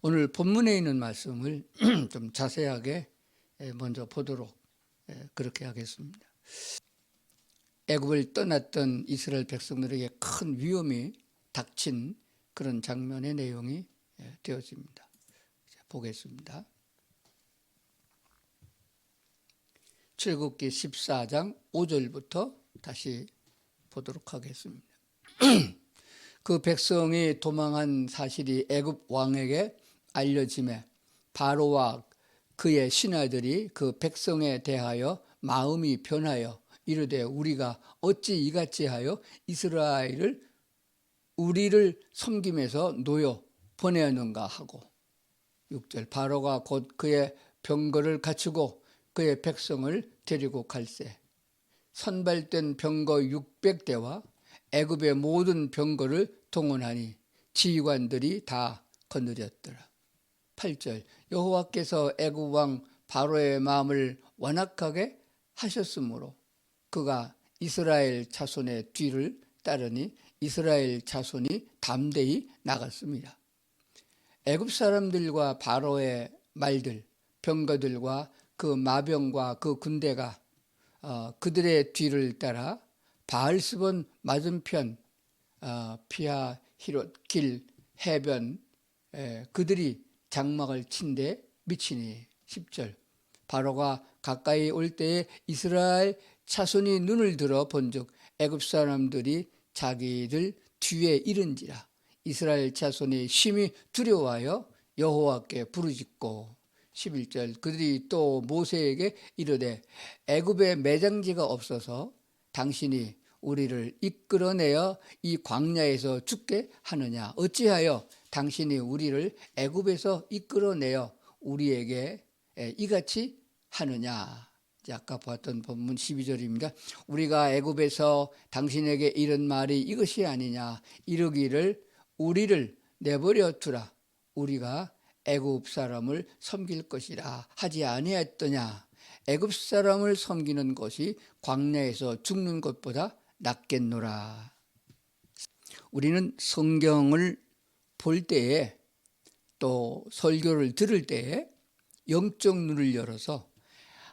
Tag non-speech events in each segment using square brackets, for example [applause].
오늘 본문에 있는 말씀을 [clears throat] 좀 자세하게 예, 먼저 보도록 예, 그렇게 하겠습니다. 애굽을 떠났던 이스라엘 백성들에게 큰 위험이 닥친 그런 장면의 내용이 예, 되어집니다. 자, 보겠습니다. 출국기 14장 5절부터 다시 보도록 하겠습니다. [clears throat] 그 백성이 도망한 사실이 애굽 왕에게 알려짐에 바로와 그의 신하들이 그 백성에 대하여 마음이 변하여 이르되 우리가 어찌 이같이 하여 이스라엘을 우리를 섬김에서 놓여 보내었는가 하고 6절 바로가 곧 그의 병거를 갖추고 그의 백성을 데리고 갈새 선발된 병거 600대와 애굽의 모든 병거를 동원하니 지휘관들이 다 거느렸더라. 8절 여호와께서 애굽 왕 바로의 마음을 완악하게 하셨으므로 그가 이스라엘 자손의 뒤를 따르니 이스라엘 자손이 담대히 나갔습니다. 애굽 사람들과 바로의 말들, 병거들과 그 마병과 그 군대가 어, 그들의 뒤를 따라 바알스본 맞은편 어, 피하 히롯 길 해변 에, 그들이 장막을 친데 미치니. 10절. 바로가 가까이 올 때에 이스라엘 차손이 눈을 들어 본즉 애굽 사람들이 자기들 뒤에 이른지라. 이스라엘 자손이 심히 두려워하여 여호와께 부르짖고. 11절. 그들이 또 모세에게 이르되 애굽에 매장지가 없어서 당신이 우리를 이끌어내어 이 광야에서 죽게 하느냐. 어찌하여 당신이 우리를 애굽에서 이끌어내어 우리에게 이같이 하느냐? 아까 봤던 본문 12절입니다. 우리가 애굽에서 당신에게 이런 말이 이것이 아니냐? 이르기를 우리를 내버려 두라. 우리가 애굽 사람을 섬길 것이라 하지 아니했더냐? 애굽 사람을 섬기는 것이 광야에서 죽는 것보다 낫겠노라. 우리는 성경을 볼 때에 또 설교를 들을 때에 영적 눈을 열어서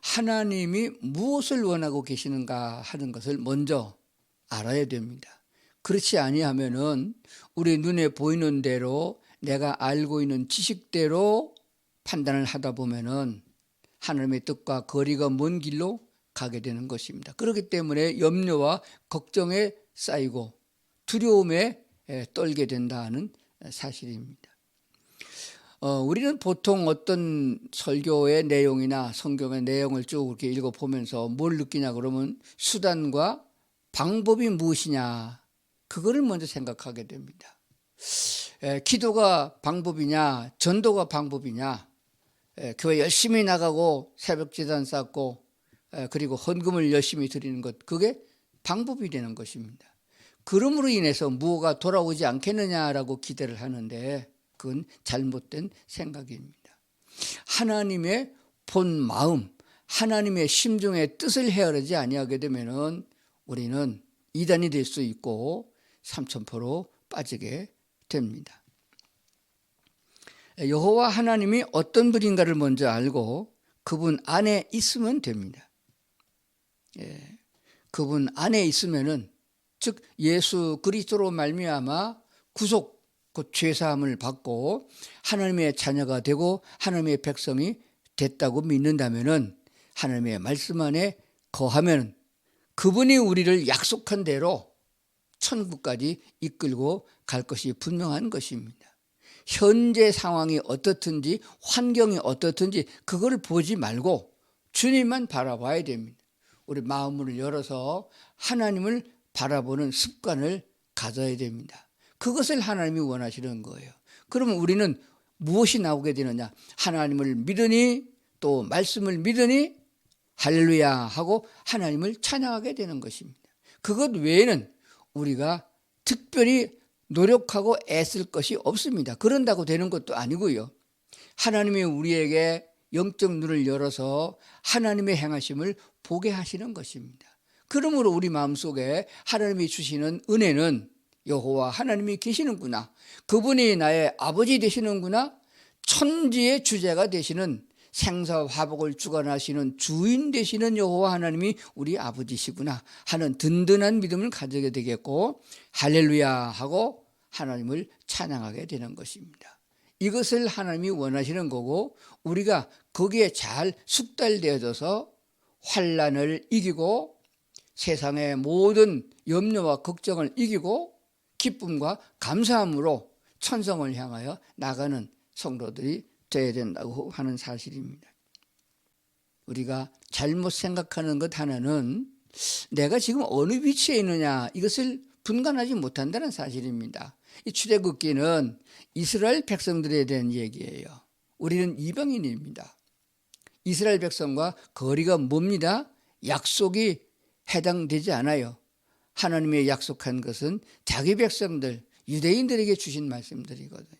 하나님이 무엇을 원하고 계시는가 하는 것을 먼저 알아야 됩니다. 그렇지 아니하면은 우리 눈에 보이는 대로 내가 알고 있는 지식대로 판단을 하다 보면은 하나님의 뜻과 거리가 먼 길로 가게 되는 것입니다. 그렇기 때문에 염려와 걱정에 쌓이고 두려움에 떨게 된다는 사실입니다. 어, 우리는 보통 어떤 설교의 내용이나 성경의 내용을 쭉 이렇게 읽어보면서 뭘 느끼냐 그러면 수단과 방법이 무엇이냐 그거를 먼저 생각하게 됩니다. 에, 기도가 방법이냐 전도가 방법이냐 에, 교회 열심히 나가고 새벽 재단 쌓고 에, 그리고 헌금을 열심히 드리는 것 그게 방법이 되는 것입니다. 그럼으로 인해서 무엇가 돌아오지 않겠느냐라고 기대를 하는데 그건 잘못된 생각입니다. 하나님의 본 마음, 하나님의 심중의 뜻을 헤아리지 아니하게 되면은 우리는 이단이 될 수 있고 삼천포로 빠지게 됩니다. 여호와 하나님이 어떤 분인가를 먼저 알고 그분 안에 있으면 됩니다. 예, 그분 안에 있으면은 즉 예수 그리스도로 말미암아 구속 곧 죄사함을 받고 하나님의 자녀가 되고 하나님의 백성이 됐다고 믿는다면은 하나님의 말씀 안에 거하면 그분이 우리를 약속한 대로 천국까지 이끌고 갈 것이 분명한 것입니다. 현재 상황이 어떻든지 환경이 어떻든지 그걸 보지 말고 주님만 바라봐야 됩니다. 우리 마음을 열어서 하나님을 바라보는 습관을 가져야 됩니다. 그것을 하나님이 원하시는 거예요. 그러면 우리는 무엇이 나오게 되느냐? 하나님을 믿으니 또 말씀을 믿으니 할렐루야 하고 하나님을 찬양하게 되는 것입니다. 그것 외에는 우리가 특별히 노력하고 애쓸 것이 없습니다. 그런다고 되는 것도 아니고요. 하나님이 우리에게 영적 눈을 열어서 하나님의 행하심을 보게 하시는 것입니다. 그러므로 우리 마음속에 하나님이 주시는 은혜는 여호와 하나님이 계시는구나. 그분이 나의 아버지 되시는구나. 천지의 주제가 되시는 생사 화복을 주관하시는 주인 되시는 여호와 하나님이 우리 아버지시구나 하는 든든한 믿음을 가지게 되겠고 할렐루야 하고 하나님을 찬양하게 되는 것입니다. 이것을 하나님이 원하시는 거고 우리가 거기에 잘 숙달되어져서 환란을 이기고 세상의 모든 염려와 걱정을 이기고 기쁨과 감사함으로 천성을 향하여 나가는 성도들이 되어야 된다고 하는 사실입니다. 우리가 잘못 생각하는 것 하나는 내가 지금 어느 위치에 있느냐 이것을 분간하지 못한다는 사실입니다. 이 출애굽기는 이스라엘 백성들에 대한 얘기예요. 우리는 이방인입니다. 이스라엘 백성과 거리가 멉니다. 약속이 해당되지 않아요. 하나님의 약속한 것은 자기 백성들 유대인들에게 주신 말씀들이거든요.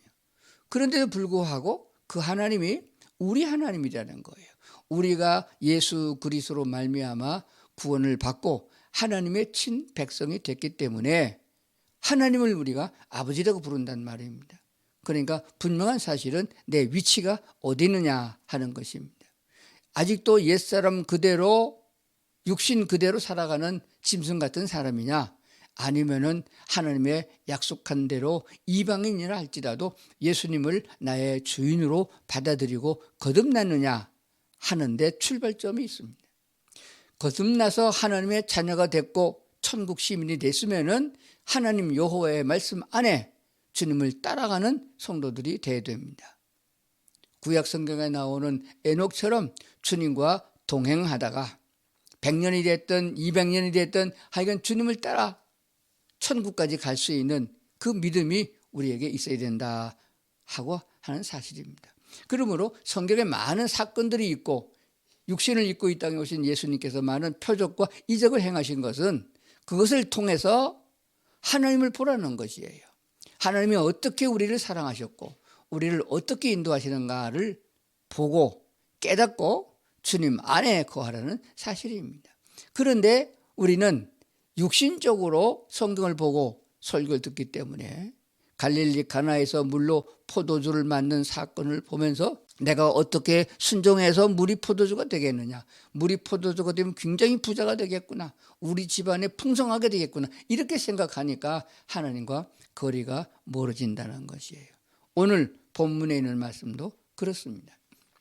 그런데도 불구하고 그 하나님이 우리 하나님이라는 거예요. 우리가 예수 그리스도로 말미암아 구원을 받고 하나님의 친 백성이 됐기 때문에 하나님을 우리가 아버지라고 부른단 말입니다. 그러니까 분명한 사실은 내 위치가 어디 있느냐 하는 것입니다. 아직도 옛사람 그대로 육신 그대로 살아가는 짐승 같은 사람이냐 아니면은 하나님의 약속한 대로 이방인이라 할지라도 예수님을 나의 주인으로 받아들이고 거듭났느냐 하는데 출발점이 있습니다. 거듭나서 하나님의 자녀가 됐고 천국 시민이 됐으면은 하나님 여호와의 말씀 안에 주님을 따라가는 성도들이 되어야 됩니다. 구약 성경에 나오는 에녹처럼 주님과 동행하다가 100년이 됐든 200년이 됐든 하여간 주님을 따라 천국까지 갈 수 있는 그 믿음이 우리에게 있어야 된다 하고 하는 사실입니다. 그러므로 성경에 많은 사건들이 있고 육신을 입고 이 땅에 오신 예수님께서 많은 표적과 이적을 행하신 것은 그것을 통해서 하나님을 보라는 것이에요. 하나님이 어떻게 우리를 사랑하셨고 우리를 어떻게 인도하시는가를 보고 깨닫고 주님 안에 거하라는 사실입니다. 그런데 우리는 육신적으로 성경을 보고 설교를 듣기 때문에 갈릴리 가나에서 물로 포도주를 만든 사건을 보면서 내가 어떻게 순종해서 물이 포도주가 되겠느냐. 물이 포도주가 되면 굉장히 부자가 되겠구나. 우리 집안에 풍성하게 되겠구나. 이렇게 생각하니까 하나님과 거리가 멀어진다는 것이에요. 오늘 본문에 있는 말씀도 그렇습니다.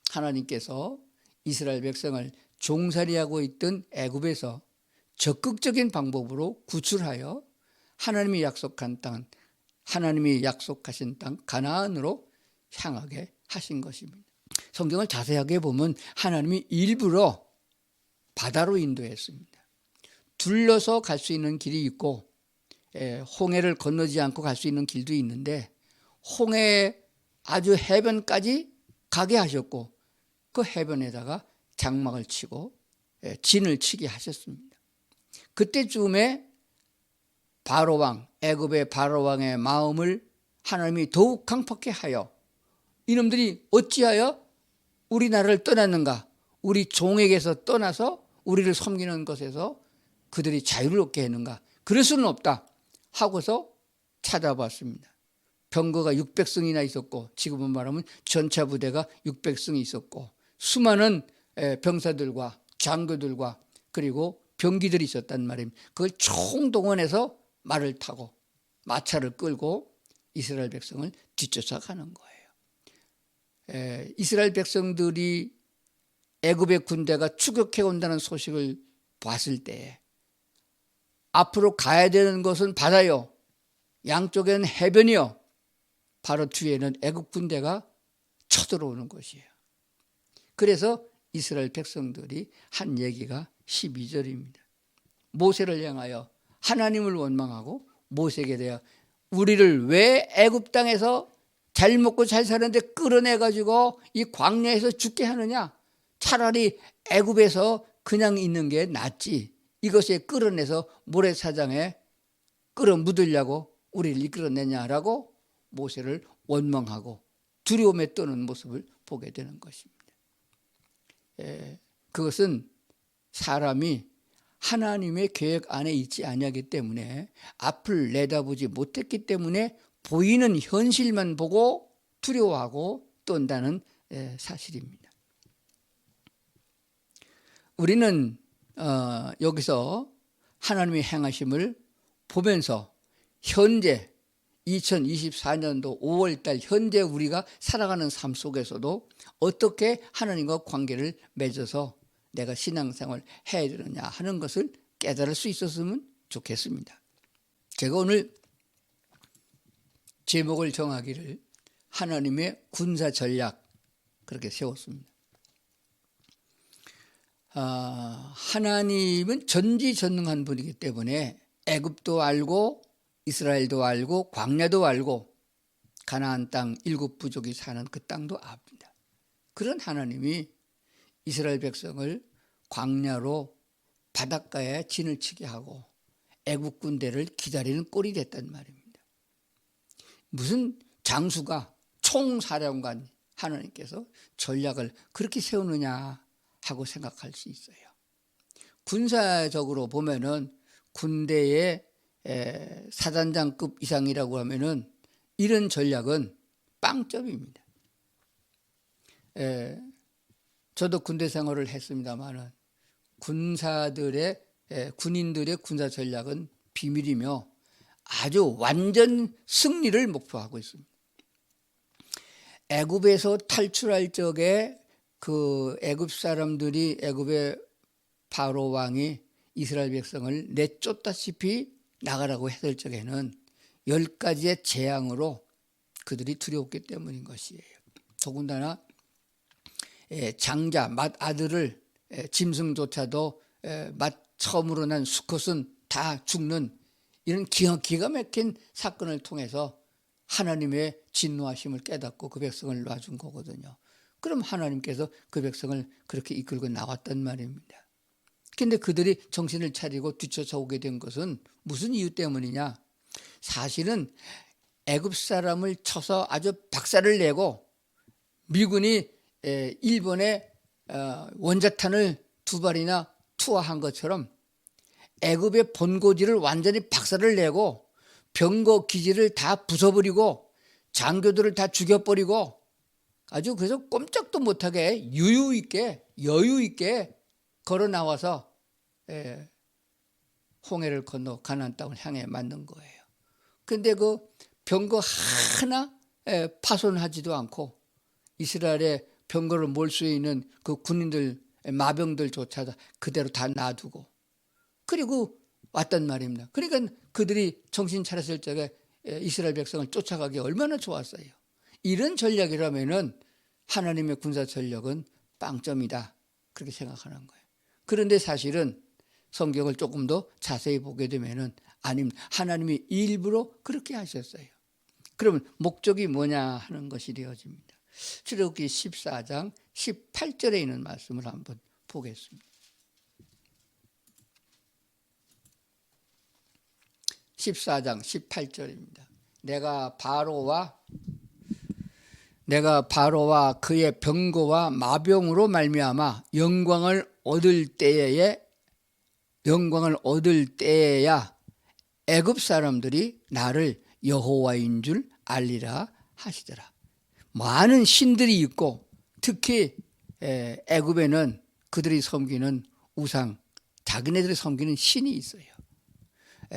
하나님께서 이스라엘 백성을 종살이하고 있던 애굽에서 적극적인 방법으로 구출하여 하나님이 약속한 땅, 하나님이 약속하신 땅 가나안으로 향하게 하신 것입니다. 성경을 자세하게 보면 하나님이 일부러 바다로 인도했습니다. 둘러서 갈 수 있는 길이 있고 예, 홍해를 건너지 않고 갈 수 있는 길도 있는데 홍해 아주 해변까지 가게 하셨고 그 해변에다가 장막을 치고 예, 진을 치게 하셨습니다. 그때쯤에 바로 왕 애굽의 바로 왕의 마음을 하나님이 더욱 강팍해 하여 이놈들이 어찌하여 우리나라를 떠났는가? 우리 종에게서 떠나서 우리를 섬기는 것에서 그들이 자유를 얻게 했는가? 그럴 수는 없다. 하고서 찾아봤습니다. 병거가 600승이나 있었고 지금은 말하면 전차 부대가 600승이 있었고 수많은 병사들과 장교들과 그리고 병기들이 있었단 말입니다. 그걸 총동원해서 말을 타고 마차를 끌고 이스라엘 백성을 뒤쫓아 가는 거예요. 에, 이스라엘 백성들이 애굽의 군대가 추격해 온다는 소식을 봤을 때 앞으로 가야 되는 것은 바다요. 양쪽에는 해변이요. 바로 뒤에는 애굽 군대가 쳐들어오는 것이에요. 그래서 이스라엘 백성들이 한 얘기가 12절입니다. 모세를 향하여 하나님을 원망하고 모세에게 대하 우리를 왜 애굽 땅에서 잘 먹고 잘 사는데 끌어내 가지고 이 광야에서 죽게 하느냐? 차라리 애굽에서 그냥 있는 게 낫지. 이것에 끌어내서 모래사장에 끌어 묻으려고 우리를 이끌어내냐라고 모세를 원망하고 두려움에 떠는 모습을 보게 되는 것입니다. 예, 그것은 사람이 하나님의 계획 안에 있지 아니하기 때문에 앞을 내다보지 못했기 때문에 보이는 현실만 보고 두려워하고 떤다는 예, 사실입니다. 우리는 어, 여기서 하나님의 행하심을 보면서 현재 2024년도 5월달 현재 우리가 살아가는 삶 속에서도 어떻게 하나님과 관계를 맺어서 내가 신앙생활 해야 되느냐 하는 것을 깨달을 수 있었으면 좋겠습니다. 제가 오늘 제목을 정하기를 하나님의 군사 전략 그렇게 세웠습니다. 아, 하나님은 전지전능한 분이기 때문에 애굽도 알고 이스라엘도 알고 광야도 알고 가나안 땅 일곱 부족이 사는 그 땅도 압니다. 그런 하나님이 이스라엘 백성을 광야로 바닷가에 진을 치게 하고 애국 군대를 기다리는 꼴이 됐단 말입니다. 무슨 장수가 총사령관 하나님께서 전략을 그렇게 세우느냐 하고 생각할 수 있어요. 군사적으로 보면은 군대의 사단장급 이상이라고 하면은 이런 전략은 빵점입니다. 에, 저도 군대 생활을 했습니다만은 군사들의 에, 군인들의 군사 전략은 비밀이며 아주 완전 승리를 목표하고 있습니다. 애굽에서 탈출할 적에 그 애굽 사람들이 애굽의 바로 왕이 이스라엘 백성을 내쫓다시피 나가라고 했을 적에는 열 가지의 재앙으로 그들이 두려웠기 때문인 것이에요. 더군다나 장자, 맏 아들을 짐승조차도 맏 처음으로 난 수컷은 다 죽는 이런 기가, 막힌 사건을 통해서 하나님의 진노하심을 깨닫고 그 백성을 놔준 거거든요. 그럼 하나님께서 그 백성을 그렇게 이끌고 나왔단 말입니다. 근데 그들이 정신을 차리고 뒤쳐서 오게 된 것은 무슨 이유 때문이냐? 사실은 애굽 사람을 쳐서 아주 박살을 내고 미군이 일본의 어, 원자탄을 두 발이나 투하한 것처럼 애굽의 본고지를 완전히 박살을 내고 병거 기지를 다 부숴버리고 장교들을 다 죽여버리고 아주 그래서 꼼짝도 못하게 유유 있게 여유 있게 걸어 나와서 예, 홍해를 건너 가나안 땅을 향해 만든 거예요. 근데 그 병거 하나 예, 파손하지도 않고 이스라엘의 병거를 몰 수 있는 그 군인들 마병들조차도 그대로 다 놔두고 그리고 왔단 말입니다. 그러니까 그들이 정신 차렸을 적에 예, 이스라엘 백성을 쫓아가기 얼마나 좋았어요. 이런 전략이라면은 하나님의 군사 전력은 빵점이다. 그렇게 생각하는 거예요. 그런데 사실은 성경을 조금 더 자세히 보게 되면은 아닙니다. 하나님이 일부러 그렇게 하셨어요. 그러면 목적이 뭐냐 하는 것이 되어집니다. 출애굽기 14장 18절에 있는 말씀을 한번 보겠습니다. 14장 18절입니다. 내가 바로와 내가 바로와 그의 병거와 마병으로 말미암아 영광을 얻을 때에 영광을 얻을 때에야 애굽 사람들이 나를 여호와인 줄 알리라 하시더라. 많은 신들이 있고 특히 애굽에는 그들이 섬기는 우상, 자기네들이 섬기는 신이 있어요.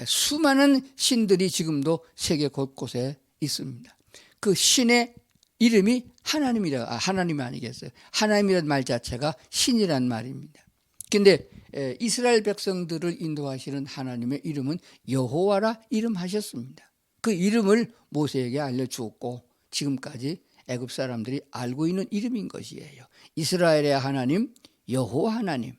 수많은 신들이 지금도 세계 곳곳에 있습니다. 그 신의 이름이 하나님이라 아, 하나님 아니겠어요? 하나님이란 말 자체가 신이란 말입니다. 근데 이스라엘 백성들을 인도하시는 하나님의 이름은 여호와라 이름하셨습니다. 그 이름을 모세에게 알려 주었고 지금까지 애굽 사람들이 알고 있는 이름인 것이에요. 이스라엘의 하나님 여호와 하나님.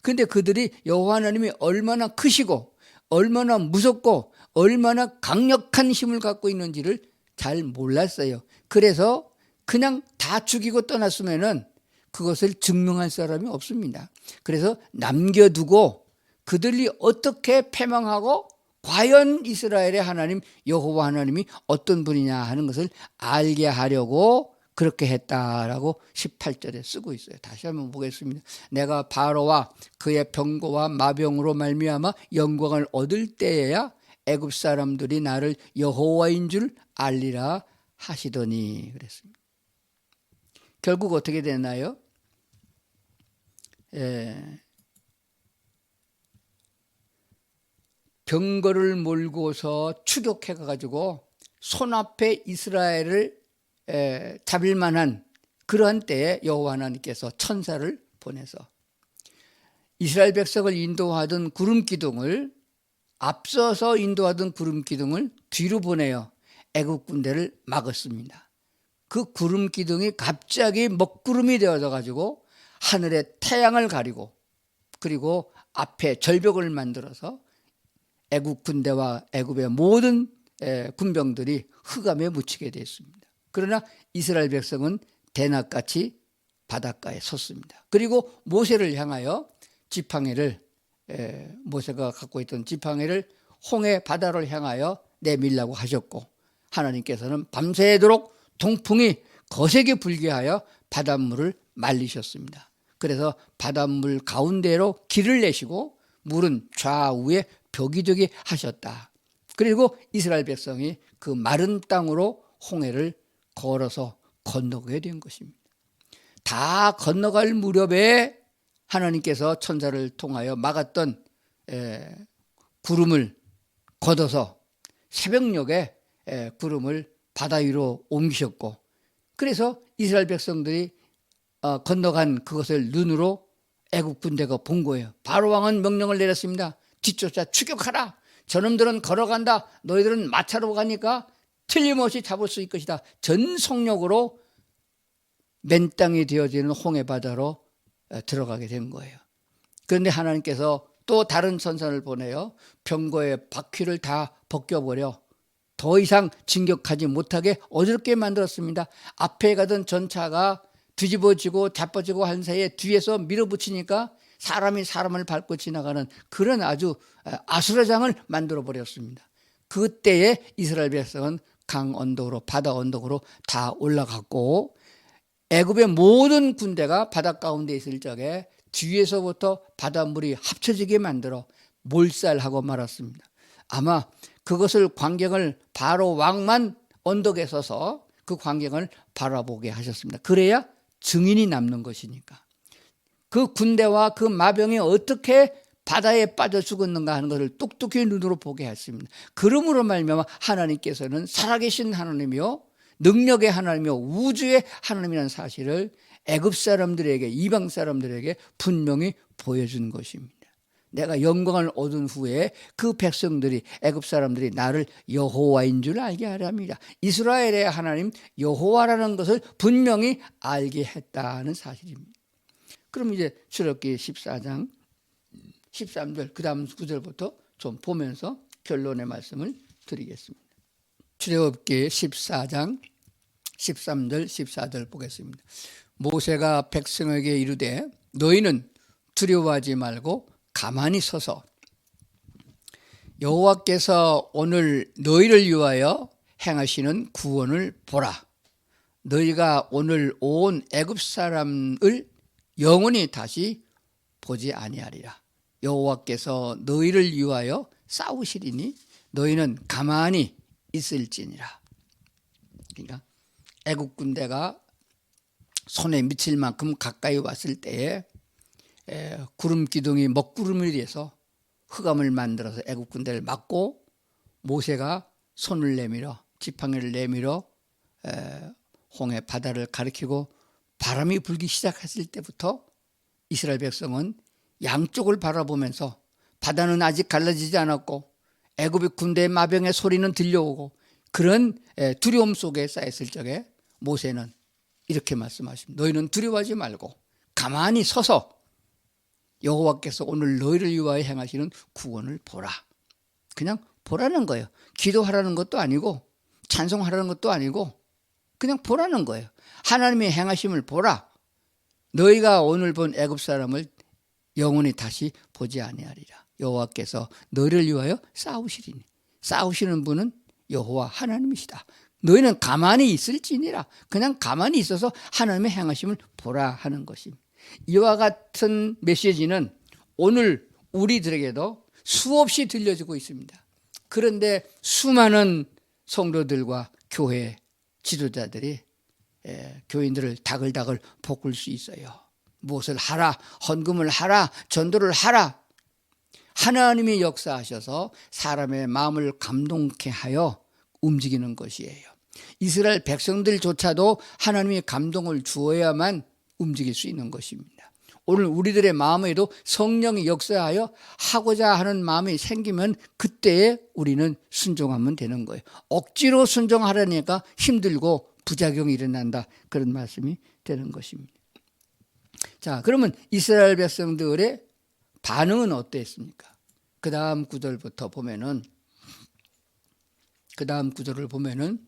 근데 그들이 여호와 하나님이 얼마나 크시고 얼마나 무섭고 얼마나 강력한 힘을 갖고 있는지를 잘 몰랐어요. 그래서 그냥 다 죽이고 떠났으면은 그것을 증명할 사람이 없습니다. 그래서 남겨두고 그들이 어떻게 패망하고 과연 이스라엘의 하나님 여호와 하나님이 어떤 분이냐 하는 것을 알게 하려고 그렇게 했다라고 18절에 쓰고 있어요. 다시 한번 보겠습니다. 내가 바로와 그의 병거와 마병으로 말미암아 영광을 얻을 때에야 애굽 사람들이 나를 여호와인 줄 알리라 하시더니 그랬습니다. 결국 어떻게 되나요? 예. 병거를 몰고서 추격해 가지고 손 앞에 이스라엘을 에, 잡을 만한 그러한 때에 여호와 하나님께서 천사를 보내서 이스라엘 백성을 인도하던 구름 기둥을 앞서서 인도하던 구름 기둥을 뒤로 보내어 애국 군대를 막았습니다. 그 구름 기둥이 갑자기 먹구름이 되어져 가지고 하늘에 태양을 가리고 그리고 앞에 절벽을 만들어서 애국 군대와 애국의 모든 에, 군병들이 흑암에 묻히게 됐습니다. 그러나 이스라엘 백성은 대낮같이 바닷가에 섰습니다. 그리고 모세를 향하여 지팡이를 에, 모세가 갖고 있던 지팡이를 홍해 바다를 향하여 내밀라고 하셨고 하나님께서는 밤새도록 동풍이 거세게 불게 하여 바닷물을 말리셨습니다. 그래서 바닷물 가운데로 길을 내시고 물은 좌우에 벽이 되게 하셨다. 그리고 이스라엘 백성이 그 마른 땅으로 홍해를 걸어서 건너게 된 것입니다. 다 건너갈 무렵에 하나님께서 천사를 통하여 막았던 에, 구름을 걷어서 새벽녘에 에, 구름을 바다 위로 옮기셨고 그래서 이스라엘 백성들이 어, 건너간 그것을 눈으로 애국 군대가 본 거예요. 바로 왕은 명령을 내렸습니다. 뒤쫓아 추격하라. 저놈들은 걸어간다. 너희들은 마차로 가니까 틀림없이 잡을 수 있을 것이다. 전 속력으로 맨 땅이 되어지는 홍해 바다로 어, 들어가게 된 거예요. 그런데 하나님께서 또 다른 선선을 보내요. 병거의 바퀴를 다 벗겨버려 더 이상 진격하지 못하게 어렵게 만들었습니다. 앞에 가던 전차가 뒤집어지고 자빠지고 한 사이에 뒤에서 밀어붙이니까 사람이 사람을 밟고 지나가는 그런 아주 아수라장을 만들어 버렸습니다. 그때에 이스라엘 백성은 강 언덕으로 바다 언덕으로 다 올라갔고 애굽의 모든 군대가 바다 가운데 있을 적에 뒤에서부터 바닷물이 합쳐지게 만들어 몰살하고 말았습니다. 아마 그것을 광경을 바로 왕만 언덕에 서서 그 광경을 바라보게 하셨습니다. 그래야 증인이 남는 것이니까. 그 군대와 그 마병이 어떻게 바다에 빠져 죽었는가 하는 것을 똑똑히 눈으로 보게 했습니다. 그러므로 말미암아 하나님께서는 살아계신 하나님이요 능력의 하나님이요 우주의 하나님이라는 사실을 애굽 사람들에게 이방 사람들에게 분명히 보여준 것입니다. 내가 영광을 얻은 후에 그 백성들이 애굽 사람들이 나를 여호와인 줄 알게 하랍니다. 이스라엘의 하나님 여호와라는 것을 분명히 알게 했다는 사실입니다. 그럼 이제 출애굽기 14장 13절 그다음 9절부터 좀 보면서 결론의 말씀을 드리겠습니다. 출애굽기 14장 13절 14절 보겠습니다. 모세가 백성에게 이르되 너희는 두려워하지 말고 가만히 서서 여호와께서 오늘 너희를 위하여 행하시는 구원을 보라. 너희가 오늘 온 애굽 사람을 영원히 다시 보지 아니하리라. 여호와께서 너희를 위하여 싸우시리니 너희는 가만히 있을지니라. 그러니까 애국 군대가 손에 미칠 만큼 가까이 왔을 때에 구름 기둥이 먹구름이 돼서 흑암을 만들어서 애국 군대를 막고 모세가 손을 내밀어 지팡이를 내밀어 홍해 바다를 가리키고 바람이 불기 시작했을 때부터 이스라엘 백성은 양쪽을 바라보면서 바다는 아직 갈라지지 않았고 애굽의 군대의 마병의 소리는 들려오고 그런 두려움 속에 쌓였을 적에 모세는 이렇게 말씀하십니다. 너희는 두려워하지 말고 가만히 서서 여호와께서 오늘 너희를 위하여 행하시는 구원을 보라. 그냥 보라는 거예요. 기도하라는 것도 아니고 찬송하라는 것도 아니고 그냥 보라는 거예요. 하나님의 행하심을 보라. 너희가 오늘 본 애굽 사람을 영원히 다시 보지 아니하리라. 여호와께서 너희를 위하여 싸우시리니 싸우시는 분은 여호와 하나님이시다. 너희는 가만히 있을지니라. 그냥 가만히 있어서 하나님의 행하심을 보라 하는 것입니다. 이와 같은 메시지는 오늘 우리들에게도 수없이 들려지고 있습니다. 그런데 수많은 성도들과 교회 지도자들이 예, 교인들을 다글다글 볶을 수 있어요. 무엇을 하라, 헌금을 하라, 전도를 하라. 하나님이 역사하셔서 사람의 마음을 감동케 하여 움직이는 것이에요. 이스라엘 백성들조차도 하나님이 감동을 주어야만 움직일 수 있는 것입니다. 오늘 우리들의 마음에도 성령이 역사하여 하고자 하는 마음이 생기면 그때에 우리는 순종하면 되는 거예요. 억지로 순종하려니까 힘들고 부작용이 일어난다. 그런 말씀이 되는 것입니다. 자, 그러면 이스라엘 백성들의 반응은 어땠습니까? 그 다음 구절부터 보면은, 그 다음 구절을 보면은, 에,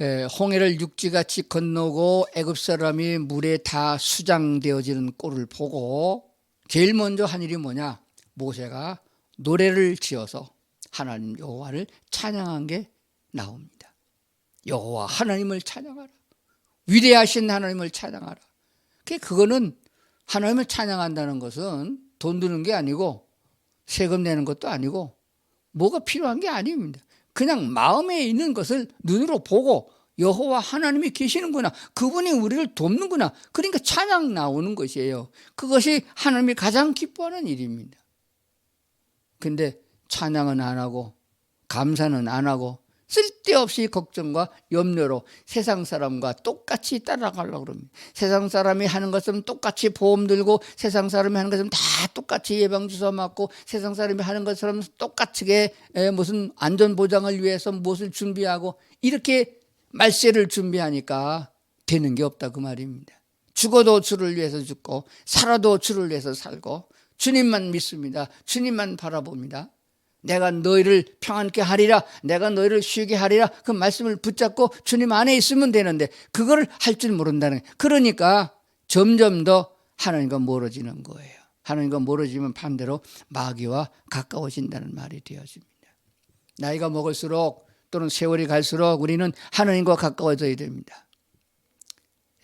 홍해를 육지같이 건너고 애굽 사람이 물에 다 수장되어지는 꼴을 보고 제일 먼저 한 일이 뭐냐? 모세가 노래를 지어서 하나님 여호와를 찬양한 게 나옵니다. 여호와 하나님을 찬양하라. 위대하신 하나님을 찬양하라. 그 그거는 하나님을 찬양한다는 것은 돈 드는 게 아니고 세금 내는 것도 아니고 뭐가 필요한 게 아닙니다. 그냥 마음에 있는 것을 눈으로 보고 여호와 하나님이 계시는구나. 그분이 우리를 돕는구나. 그러니까 찬양 나오는 것이에요. 그것이 하나님이 가장 기뻐하는 일입니다. 근데 찬양은 안 하고 감사는 안 하고 쓸데없이 걱정과 염려로 세상 사람과 똑같이 따라가려고 그럽니다. 세상 사람이 하는 것은 똑같이 보험 들고 세상 사람이 하는 것은 다 똑같이 예방주사 맞고 세상 사람이 하는 것처럼 똑같이 무슨 안전보장을 위해서 무엇을 준비하고 이렇게 말세를 준비하니까 되는 게 없다 그 말입니다. 죽어도 주를 위해서 죽고 살아도 주를 위해서 살고 주님만 믿습니다. 주님만 바라봅니다. 내가 너희를 평안케 하리라. 내가 너희를 쉬게 하리라. 그 말씀을 붙잡고 주님 안에 있으면 되는데 그거를 할 줄 모른다는 거예요. 그러니까 점점 더 하나님과 멀어지는 거예요. 하나님과 멀어지면 반대로 마귀와 가까워진다는 말이 되어집니다. 나이가 먹을수록 또는 세월이 갈수록 우리는 하나님과 가까워져야 됩니다.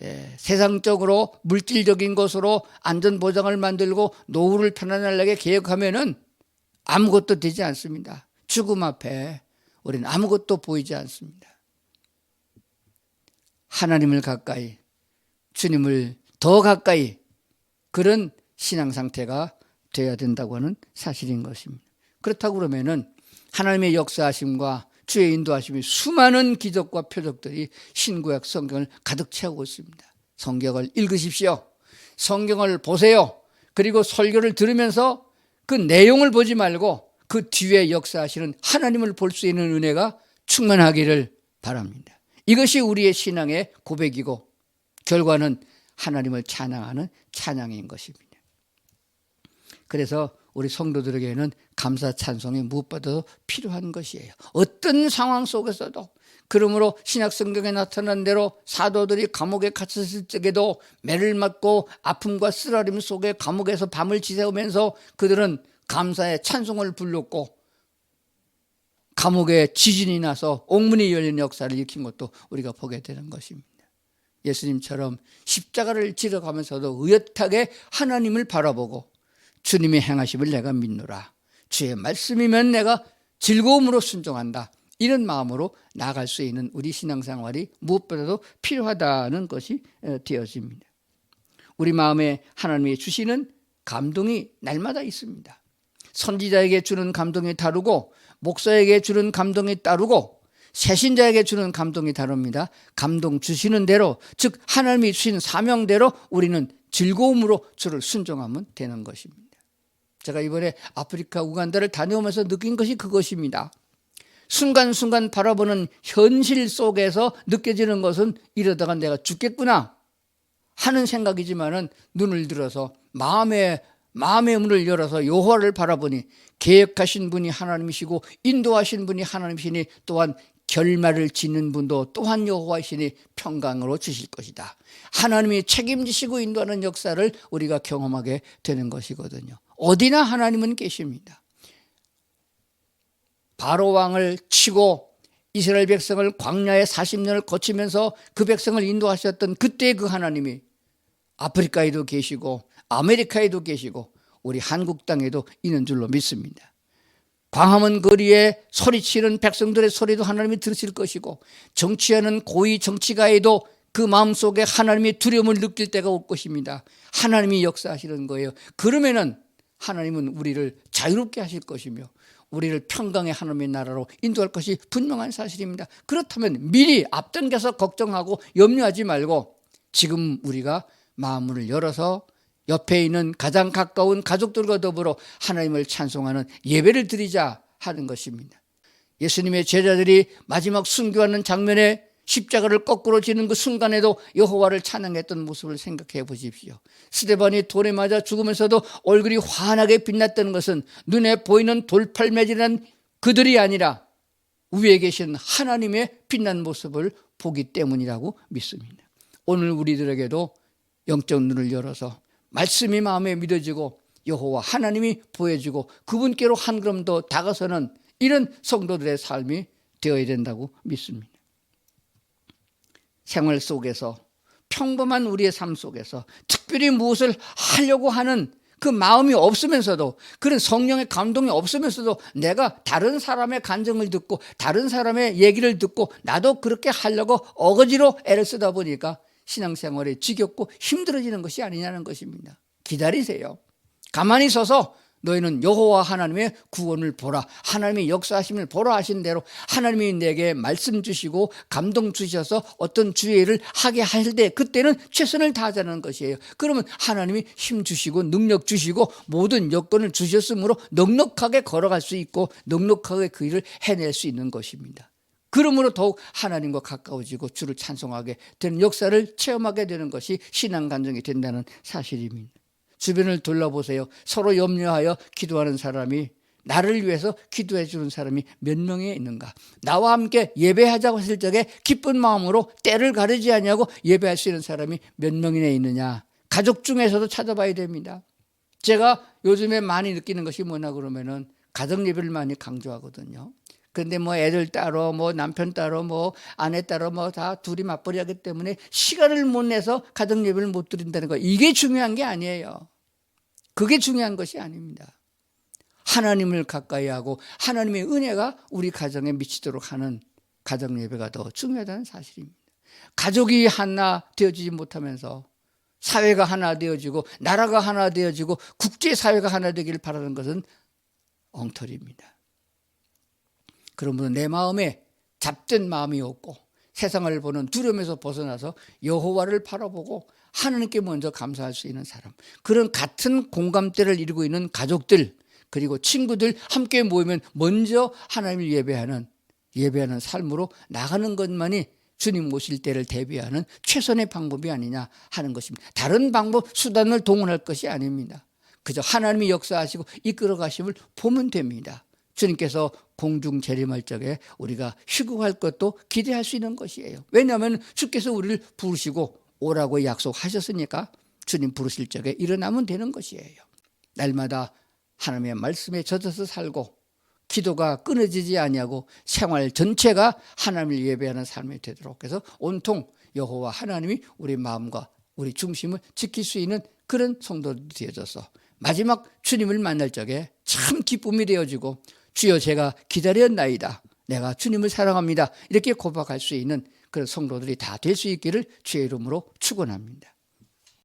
예, 세상적으로 물질적인 것으로 안전보장을 만들고 노후를 편안하게 계획하면은 아무것도 되지 않습니다. 죽음 앞에 우리는 아무것도 보이지 않습니다. 하나님을 가까이, 주님을 더 가까이 그런 신앙 상태가 되어야 된다고 하는 사실인 것입니다. 그렇다고 그러면은 하나님의 역사하심과 주의 인도하심이 수많은 기적과 표적들이 신구약 성경을 가득 채우고 있습니다. 성경을 읽으십시오. 성경을 보세요. 그리고 설교를 들으면서 그 내용을 보지 말고 그 뒤에 역사하시는 하나님을 볼 수 있는 은혜가 충만하기를 바랍니다. 이것이 우리의 신앙의 고백이고 결과는 하나님을 찬양하는 찬양인 것입니다. 그래서 우리 성도들에게는 감사 찬송이 무엇보다도 필요한 것이에요. 어떤 상황 속에서도 그러므로 신약 성경에 나타난 대로 사도들이 감옥에 갇혔을 적에도 매를 맞고 아픔과 쓰라림 속에 감옥에서 밤을 지새우면서 그들은 감사의 찬송을 불렀고 감옥에 지진이 나서 옥문이 열린 역사를 일으킨 것도 우리가 보게 되는 것입니다. 예수님처럼 십자가를 지러가면서도 의젓하게 하나님을 바라보고 주님의 행하심을 내가 믿노라. 주의 말씀이면 내가 즐거움으로 순종한다. 이런 마음으로 나갈 수 있는 우리 신앙생활이 무엇보다도 필요하다는 것이 어, 되어집니다. 우리 마음에 하나님이 주시는 감동이 날마다 있습니다. 선지자에게 주는 감동이 다르고 목사에게 주는 감동이 다르고 새신자에게 주는 감동이 다릅니다. 감동 주시는 대로 즉 하나님이 주신 사명대로 우리는 즐거움으로 주를 순종하면 되는 것입니다. 제가 이번에 아프리카 우간다를 다녀오면서 느낀 것이 그것입니다. 순간순간 바라보는 현실 속에서 느껴지는 것은 이러다가 내가 죽겠구나 하는 생각이지만은 눈을 들어서 마음의 마음의 문을 열어서 여호와를 바라보니 계획하신 분이 하나님이시고 인도하신 분이 하나님이시니 또한 결말을 짓는 분도 또한 여호와이시니 평강으로 주실 것이다. 하나님이 책임지시고 인도하는 역사를 우리가 경험하게 되는 것이거든요. 어디나 하나님은 계십니다. 바로 왕을 치고 이스라엘 백성을 광야에 40년을 거치면서 그 백성을 인도하셨던 그때 그 하나님이 아프리카에도 계시고 아메리카에도 계시고 우리 한국 땅에도 있는 줄로 믿습니다. 광화문 거리에 소리치는 백성들의 소리도 하나님이 들으실 것이고 정치하는 고위 정치가에도 그 마음속에 하나님의 두려움을 느낄 때가 올 것입니다. 하나님이 역사하시는 거예요. 그러면은 하나님은 우리를 자유롭게 하실 것이며 우리를 평강의 하나님의 나라로 인도할 것이 분명한 사실입니다. 그렇다면 미리 앞당겨서 걱정하고 염려하지 말고 지금 우리가 마음을 열어서 옆에 있는 가장 가까운 가족들과 더불어 하나님을 찬송하는 예배를 드리자 하는 것입니다. 예수님의 제자들이 마지막 순교하는 장면에 십자가를 거꾸로 지는 그 순간에도 여호와를 찬양했던 모습을 생각해 보십시오. 스테반이 돌에 맞아 죽으면서도 얼굴이 환하게 빛났다는 것은 눈에 보이는 돌팔매질한 그들이 아니라 위에 계신 하나님의 빛난 모습을 보기 때문이라고 믿습니다. 오늘 우리들에게도 영적 눈을 열어서 말씀이 마음에 믿어지고 여호와 하나님이 보여지고 그분께로 한 걸음 더 다가서는 이런 성도들의 삶이 되어야 된다고 믿습니다. 생활 속에서 평범한 우리의 삶 속에서 특별히 무엇을 하려고 하는 그 마음이 없으면서도 그런 성령의 감동이 없으면서도 내가 다른 사람의 간증을 듣고 다른 사람의 얘기를 듣고 나도 그렇게 하려고 어거지로 애를 쓰다 보니까 신앙생활이 지겹고 힘들어지는 것이 아니냐는 것입니다. 기다리세요. 가만히 서서 너희는 여호와 하나님의 구원을 보라. 하나님의 역사하심을 보라 하신 대로 하나님이 내게 말씀 주시고 감동 주셔서 어떤 주의를 하게 할 때 그때는 최선을 다하자는 것이에요. 그러면 하나님이 힘 주시고 능력 주시고 모든 여건을 주셨으므로 넉넉하게 걸어갈 수 있고 넉넉하게 그 일을 해낼 수 있는 것입니다. 그러므로 더욱 하나님과 가까워지고 주를 찬송하게 되는 역사를 체험하게 되는 것이 신앙 간증이 된다는 사실입니다. 주변을 둘러보세요. 서로 염려하여 기도하는 사람이 나를 위해서 기도해 주는 사람이 몇 명이 있는가? 나와 함께 예배하자고 했을 적에 기쁜 마음으로 때를 가르지 아니하고 예배할 수 있는 사람이 몇 명이나 있느냐? 가족 중에서도 찾아봐야 됩니다. 제가 요즘에 많이 느끼는 것이 뭐냐 그러면은 가정 예배를 많이 강조하거든요. 근데 뭐 애들 따로 뭐 남편 따로 뭐 아내 따로 뭐 다 둘이 맞벌이 하기 때문에 시간을 못 내서 가정 예배를 못 드린다는 거 이게 중요한 게 아니에요. 그게 중요한 것이 아닙니다. 하나님을 가까이 하고 하나님의 은혜가 우리 가정에 미치도록 하는 가정 예배가 더 중요하다는 사실입니다. 가족이 하나 되어지지 못하면서 사회가 하나 되어지고 나라가 하나 되어지고 국제 사회가 하나 되기를 바라는 것은 엉터리입니다. 그러므로 내 마음에 잡된 마음이 없고 세상을 보는 두려움에서 벗어나서 여호와를 바라보고 하나님께 먼저 감사할 수 있는 사람. 그런 같은 공감대를 이루고 있는 가족들 그리고 친구들 함께 모이면 먼저 하나님을 예배하는 예배하는 삶으로 나가는 것만이 주님 모실 때를 대비하는 최선의 방법이 아니냐 하는 것입니다. 다른 방법 수단을 동원할 것이 아닙니다. 그저 하나님이 역사하시고 이끌어 가심을 보면 됩니다. 주님께서 공중 재림할 적에 우리가 휴거할 것도 기대할 수 있는 것이에요. 왜냐하면 주께서 우리를 부르시고 오라고 약속하셨으니까 주님 부르실 적에 일어나면 되는 것이에요. 날마다 하나님의 말씀에 젖어서 살고 기도가 끊어지지 아니하고 생활 전체가 하나님을 예배하는 삶이 되도록 그래서 온통 여호와 하나님이 우리 마음과 우리 중심을 지킬 수 있는 그런 성도들이 되어져서 마지막 주님을 만날 적에 참 기쁨이 되어지고 주여 제가 기다렸나이다. 내가 주님을 사랑합니다. 이렇게 고백할 수 있는 그런 성도들이 다 될 수 있기를 주의 이름으로 축원합니다.